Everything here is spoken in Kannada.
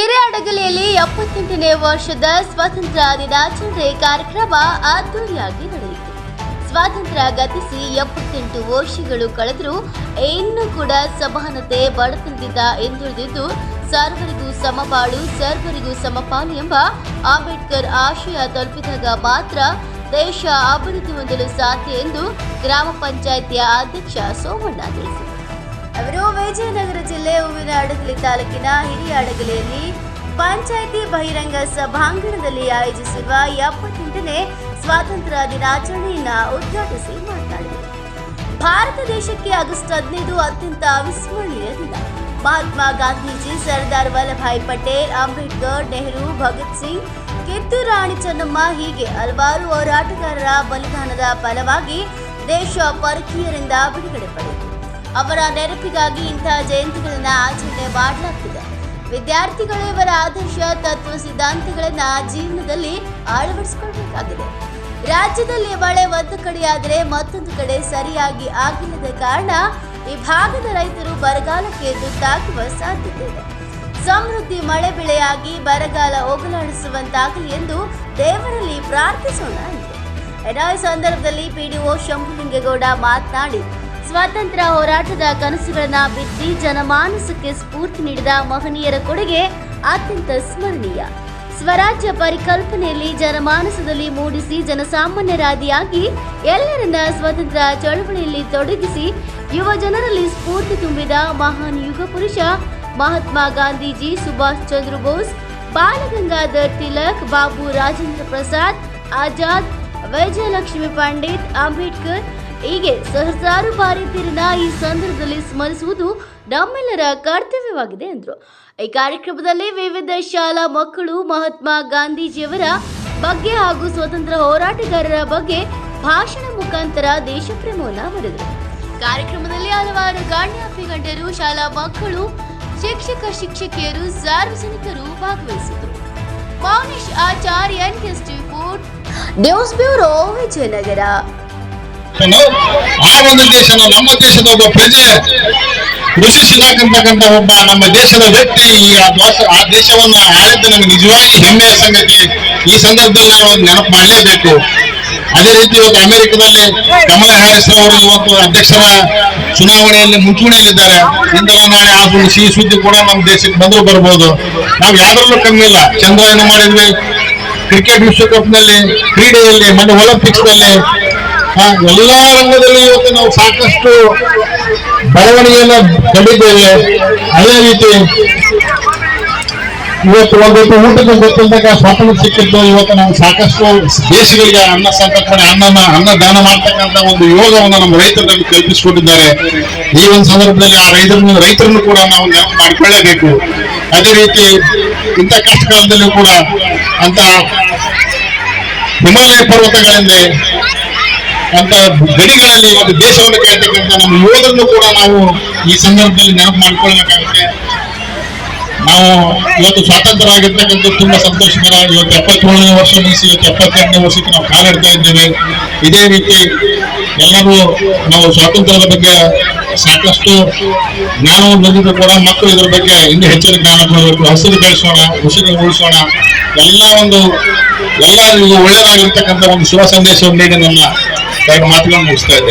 ಹಿರೇಅಡಗಲಿಯಲ್ಲಿ ಎಪ್ಪತ್ತೆಂಟನೇ ವರ್ಷದ ಸ್ವಾತಂತ್ರ್ಯ ದಿನಾಚರಣೆ ಕಾರ್ಯಕ್ರಮ ಅದ್ದೂರಿಯಾಗಿ ನಡೆಯಿತು. ಸ್ವಾತಂತ್ರ್ಯ ಗತಿಸಿ ಎಪ್ಪತ್ತೆಂಟು ವರ್ಷಗಳು ಕಳೆದರೂ ಇನ್ನೂ ಕೂಡ ಸಮಾನತೆ ಬಡತನದಿಂದ ಎಂದುಳಿದಿದ್ದು ಸರ್ವರಿಗೂ ಸಮಬಾಳು ಸರ್ವರಿಗೂ ಸಮಪಾಲು ಎಂಬ ಅಂಬೇಡ್ಕರ್ ಆಶಯ ತಲುಪಿದಾಗ ಮಾತ್ರ ದೇಶ ಅಭಿವೃದ್ಧಿ ಹೊಂದಲು ಸಾಧ್ಯ ಎಂದು ಗ್ರಾಮ ಪಂಚಾಯಿತಿಯ ಅಧ್ಯಕ್ಷ ಸೋಮಣ್ಣ ತಿಳಿಸಿದರು. ಅವರು ವಿಜಯನಗರ ಜಿಲ್ಲೆ ಹೂವಿನ ಅಡಗಲಿ ತಾಲೂಕಿನ ಹಿರಿಯ ಅಡಗಲಿಯಲ್ಲಿ ಪಂಚಾಯಿತಿ ಬಹಿರಂಗ ಸಭಾಂಗಣದಲ್ಲಿ ಆಯೋಜಿಸಿರುವ ಎಪ್ಪತ್ತೆಂಟನೇ ಸ್ವಾತಂತ್ರ್ಯ ದಿನಾಚರಣೆಯನ್ನ ಉದ್ಘಾಟಿಸಿ ಮಾತನಾಡಿದರು. ಭಾರತ ದೇಶಕ್ಕೆ ಆಗಸ್ಟ್ ಹದಿನೈದು ಅತ್ಯಂತ ಅವಿಸ್ಮರಣೀಯ ದಿನ. ಮಹಾತ್ಮ ಗಾಂಧೀಜಿ ಸರ್ದಾರ್ ವಲ್ಲಭಾಯ್ ಪಟೇಲ್, ಅಂಬೇಡ್ಕರ್, ನೆಹರು, ಭಗತ್ ಸಿಂಗ್, ಕಿತ್ತೂರು ರಾಣಿ ಚೆನ್ನಮ್ಮ ಹೀಗೆ ಹಲವಾರು ಹೋರಾಟಗಾರರ ಬಲಿದಾನದ ಫಲವಾಗಿ ದೇಶ ಪರಕೀಯರಿಂದ ಬಿಡುಗಡೆ ಪಡೆಯಿತು ಅವರ ನೆನಪಿಗಾಗಿ ಇಂತಹ ಜಯಂತಿಗಳನ್ನು ಆಚರಣೆ ಮಾಡಲಾಗ್ತಿದೆ. ವಿದ್ಯಾರ್ಥಿಗಳು ಇವರ ಆದರ್ಶ, ತತ್ವ, ಸಿದ್ಧಾಂತಗಳನ್ನ ಜೀವನದಲ್ಲಿ ಅಳವಡಿಸಿಕೊಳ್ಬೇಕಾಗಿದೆ. ರಾಜ್ಯದಲ್ಲಿ ಮಳೆ ಒಂದು ಕಡೆಯಾದರೆ ಮತ್ತೊಂದು ಕಡೆ ಸರಿಯಾಗಿ ಆಗಿಲ್ಲದ ಕಾರಣ ಈ ಭಾಗದ ರೈತರು ಬರಗಾಲಕ್ಕೆ ತುತ್ತಾಗುವ ಸಾಧ್ಯತೆ ಇದೆ. ಸಮೃದ್ಧಿ ಮಳೆ ಬೆಳೆಯಾಗಿ ಬರಗಾಲ ಹೋಗಲಾಡಿಸುವಂತಾಗಲಿ ಎಂದು ದೇವರಲ್ಲಿ ಪ್ರಾರ್ಥಿಸೋಣ ಎಂದು ಇನ್ನು ಈ ಸಂದರ್ಭದಲ್ಲಿ ಪಿಡಿಒ ಶಂಭುಲಿಂಗೇಗೌಡ ಮಾತನಾಡಿ ಸ್ವಾತಂತ್ರ್ಯ ಹೋರಾಟದ ಕನಸುಗಳನ್ನ ಬಿತ್ತಿ ಜನಮಾನಸಕ್ಕೆ ಸ್ಫೂರ್ತಿ ನೀಡಿದ ಮಹನೀಯರ ಕೊಡುಗೆ ಅತ್ಯಂತ ಸ್ಮರಣೀಯ. ಸ್ವರಾಜ್ಯ ಪರಿಕಲ್ಪನೆಯಲ್ಲಿ ಜನಮಾನಸದಲ್ಲಿ ಮೂಡಿಸಿ ಜನಸಾಮಾನ್ಯರಾದಿಯಾಗಿ ಎಲ್ಲರನ್ನ ಸ್ವತಂತ್ರ ಚಳವಳಿಯಲ್ಲಿ ತೊಡಗಿಸಿ ಯುವ ಜನರಲ್ಲಿ ಸ್ಫೂರ್ತಿ ತುಂಬಿದ ಮಹಾನ್ ಯುಗ ಪುರುಷ ಮಹಾತ್ಮ ಗಾಂಧೀಜಿ ಸುಭಾಷ್ ಚಂದ್ರ ಬೋಸ್, ಬಾಲಗಂಗಾಧರ್ ತಿಲಕ್, ಬಾಬು ರಾಜೇಂದ್ರ ಪ್ರಸಾದ್, ಆಜಾದ್, ವೈಜಯಲಕ್ಷ್ಮಿ ಪಂಡಿತ್, ಅಂಬೇಡ್ಕರ್ ಹೀಗೆ ಸಹಸ್ರಾರು ಭಾರತೀಯರನ್ನ ಈ ಸಂದರ್ಭದಲ್ಲಿ ಸ್ಮರಿಸುವುದು ನಮ್ಮೆಲ್ಲರ ಕರ್ತವ್ಯವಾಗಿದೆ ಎಂದರು. ಈ ಕಾರ್ಯಕ್ರಮದಲ್ಲಿ ವಿವಿಧ ಶಾಲಾ ಮಕ್ಕಳು, ಮಹಾತ್ಮ ಗಾಂಧೀಜಿಯವರ ಬಗ್ಗೆ ಹಾಗೂ ಸ್ವತಂತ್ರ ಹೋರಾಟಗಾರರ ಬಗ್ಗೆ ಭಾಷಣ ಮುಖಾಂತರ ದೇಶಪ್ರೇಮವನ್ನು ಮೆರೆದರು ಕಾರ್ಯಕ್ರಮದಲ್ಲಿ ಹಲವಾರು ಗಣ್ಯ ಅಭಿಗಂಡರು ಶಾಲಾ ಮಕ್ಕಳು, ಶಿಕ್ಷಕ, ಶಿಕ್ಷಕಿಯರು, ಸಾರ್ವಜನಿಕರು ಭಾಗವಹಿಸಿದರು ಮೌನೇಶ್ ಆಚಾರ್ಯ ನ್ಯೂಸ್ ಬ್ಯೂರೋ ವಿಜಯನಗರ. ಆ ಒಂದು ದೇಶನ ನಮ್ಮ ದೇಶದ ಒಬ್ಬ ಪ್ರಜೆ ಅಂತಕ್ಕಂಥ ಒಬ್ಬ ನಮ್ಮ ದೇಶದ ವ್ಯಕ್ತಿ, ಈ ಆ ದೇಶವನ್ನ ಆಳಿದ್ದು ನಮಗೆ ನಿಜವಾಗಿ ಹೆಮ್ಮೆಯ ಸಂಗತಿ. ಈ ಸಂದರ್ಭದಲ್ಲಿ ನಾವು ನೆನಪು ಮಾಡಲೇಬೇಕು. ಅದೇ ರೀತಿ ಇವತ್ತು ಅಮೆರಿಕದಲ್ಲಿ ಕಮಲಾ ಹ್ಯಾರಿಸ್ ಅವರು ಇವತ್ತು ಅಧ್ಯಕ್ಷರ ಚುನಾವಣೆಯಲ್ಲಿ ಮುಂಚೂಣಿಯಲ್ಲಿದ್ದಾರೆ. ಇಂದಲ್ಲ ನಾಳೆ ಆ ಸಿಹಿ ಸುದ್ದಿ ಕೂಡ ನಮ್ಮ ದೇಶಕ್ಕೆ ಬಂದರೂ ಬರ್ಬೋದು. ನಾವು ಯಾರಲ್ಲೂ ಕಮ್ಮಿ ಇಲ್ಲ ಚಂದ್ರಯಾನ ಮಾಡಿದ್ವಿ. ಕ್ರಿಕೆಟ್ ವಿಶ್ವಕಪ್ನಲ್ಲಿ, ಕ್ರೀಡೆಯಲ್ಲಿ ಮೊನ್ನೆ ಒಲಿಂಪಿಕ್ಸ್ನಲ್ಲಿ ಎಲ್ಲಾ ರಂಗದಲ್ಲಿ ಇವತ್ತು ನಾವು ಸಾಕಷ್ಟು ಬೆಳವಣಿಗೆಯನ್ನು ಕಂಡಿದ್ದೇವೆ. ಅದೇ ರೀತಿ ಇವತ್ತು ಒಂದೊಂದು ಊಟಕ್ಕೆ ಗೊತ್ತಿದ್ದಾಗ ಸ್ವಾತಂತ್ರ್ಯ ಸಿಕ್ಕಿದ್ದು ಇವತ್ತು ನಾವು ಸಾಕಷ್ಟು ದೇಶಗಳಿಗೆ ಅನ್ನ ಸಂತರ್ಪಣೆ, ಅನ್ನನ, ಅನ್ನದಾನ ಮಾಡ್ತಕ್ಕಂಥ ಒಂದು ಯೋಗವನ್ನು ನಮ್ಮ ರೈತರು ನಮಗೆ ಕಲ್ಪಿಸಿಕೊಟ್ಟಿದ್ದಾರೆ. ಈ ಒಂದು ಸಂದರ್ಭದಲ್ಲಿ ಆ ರೈತರನ್ನು ರೈತರನ್ನು ಕೂಡ ನಾವು ನೆನಪು ಮಾಡಿಕೊಳ್ಳೇಬೇಕು. ಅದೇ ರೀತಿ ಇಂಥ ಕಷ್ಟ ಕಾಲದಲ್ಲೂ ಕೂಡ ಅಂತ ಹಿಮಾಲಯ ಪರ್ವತಗಳಿಂದ ಅಂತ ಗಡಿಗಳಲ್ಲಿ ಇವತ್ತು ದೇಶವನ್ನು ಕಾಯ್ತಕ್ಕಂಥ ನಮ್ಮ ಯೋಧರನ್ನು ಕೂಡ ನಾವು ಈ ಸಂದರ್ಭದಲ್ಲಿ ನೆನಪು ಮಾಡ್ಕೊಳ್ಬೇಕಾಗುತ್ತೆ. ನಾವು ಇವತ್ತು ಸ್ವಾತಂತ್ರ್ಯ ಆಗಿರ್ತಕ್ಕಂಥ ತುಂಬಾ ಸಂತೋಷಕರ ಇವತ್ತು ಎಪ್ಪತ್ತೇಳನೇ ವರ್ಷ ಮುಗಿಸಿ ಇವತ್ತು ಎಪ್ಪತ್ತೆರಡನೇ ವರ್ಷಕ್ಕೆ ನಾವು ಕಾಲಿಡ್ತಾ ಇದ್ದೇವೆ. ಇದೇ ರೀತಿ ಎಲ್ಲರೂ ನಾವು ಸ್ವಾತಂತ್ರ್ಯದ ಬಗ್ಗೆ ಸಾಕಷ್ಟು ಜ್ಞಾನವನ್ನು ಹೊಂದಿದ್ರು ಕೂಡ ಮಕ್ಕಳು ಇದ್ರ ಬಗ್ಗೆ ಇನ್ನೂ ಹೆಚ್ಚಿನ ಜ್ಞಾನ ಕೊಡಬೇಕು ಹಸಿರು ಬೆಳೆಸೋಣ, ಉಸಿರು ಉಳಿಸೋಣ. ಎಲ್ಲ ಒಂದು ಎಲ್ಲರಿಗೂ ಒಳ್ಳೆಯದಾಗಿರ್ತಕ್ಕಂಥ ಒಂದು ಶುಭ ಸಂದೇಶವನ್ನು ನೀಡಿ ನನ್ನ তার মাতলাম উস্তাদ